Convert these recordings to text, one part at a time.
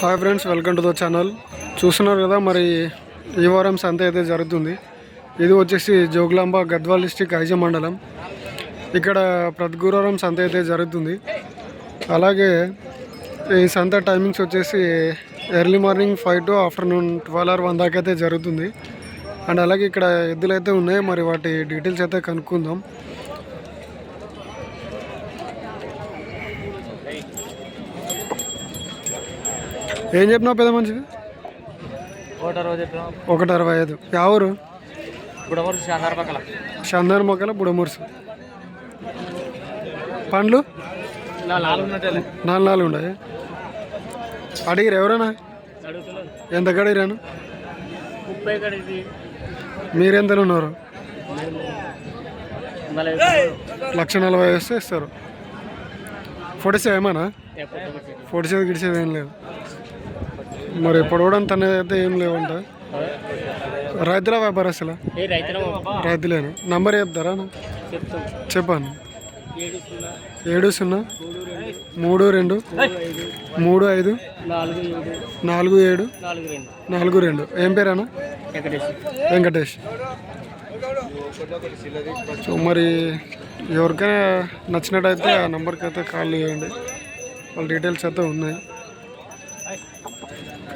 Hi friends welcome to the channel చూస్తున్నారు కదా మరి ఈ వారం సంత అయితే జరుగుతుంది. ఇది వచ్చేసి జోగులాంబ గద్వాల్ డిస్టిక్ ఐజ మండలం. ఇక్కడ ప్రతి గురువారం సంత అయితే జరుగుతుంది. అలాగే ఈ సంత టైమింగ్స్ వచ్చేసి early morning five to afternoon twelve or one దాకా అయితే జరుగుతుంది. అండ్ అలాగే ఇక్కడ ఎద్దులు అయితే ఉన్నాయి మరి వాటి డీటెయిల్స్ అయితే కనుక్కుందాం. ఏం చెప్పినావు పెద్ద మనిషికి? ఒకటో అరవై ఐదు. ఎవరు చందన్ మొక్కల బుడమురుసు. పండ్లు? నాలుగు నాలుగు ఉన్నాయి? అడిగిరు ఎవరైనా ఎంత అడిగిరాను మీరెంతలో ఉన్నారు? లక్ష నలభై వేస్తే ఇస్తారు. ఫోర్టీ సెవెన్ ఏమన్నా? ఫోర్టీ సెవెన్ గిడిసేది ఏం లేదు మరి పొడవడానికి తన అయితే ఏం లేవంట. రైతుల వ్యాపారస్తుల రైతులేను? నంబర్ చెప్తారా? చెప్పాను ఏడు సున్నా. మూడు రెండు. మూడు ఐదు. నాలుగు ఏడు. నాలుగు రెండు. ఏం పేరేనా వెంకటేష్. సో మరి ఎవరికైనా నచ్చినట్టయితే ఆ నెంబర్కి అయితే కాల్ చేయండి. వాళ్ళ డీటెయిల్స్ అయితే ఉన్నాయి.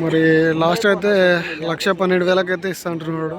మరి లాస్ట్ అయితే లక్ష పన్నెండు వేలకైతే అయితే ఇస్తా అంటున్నాడు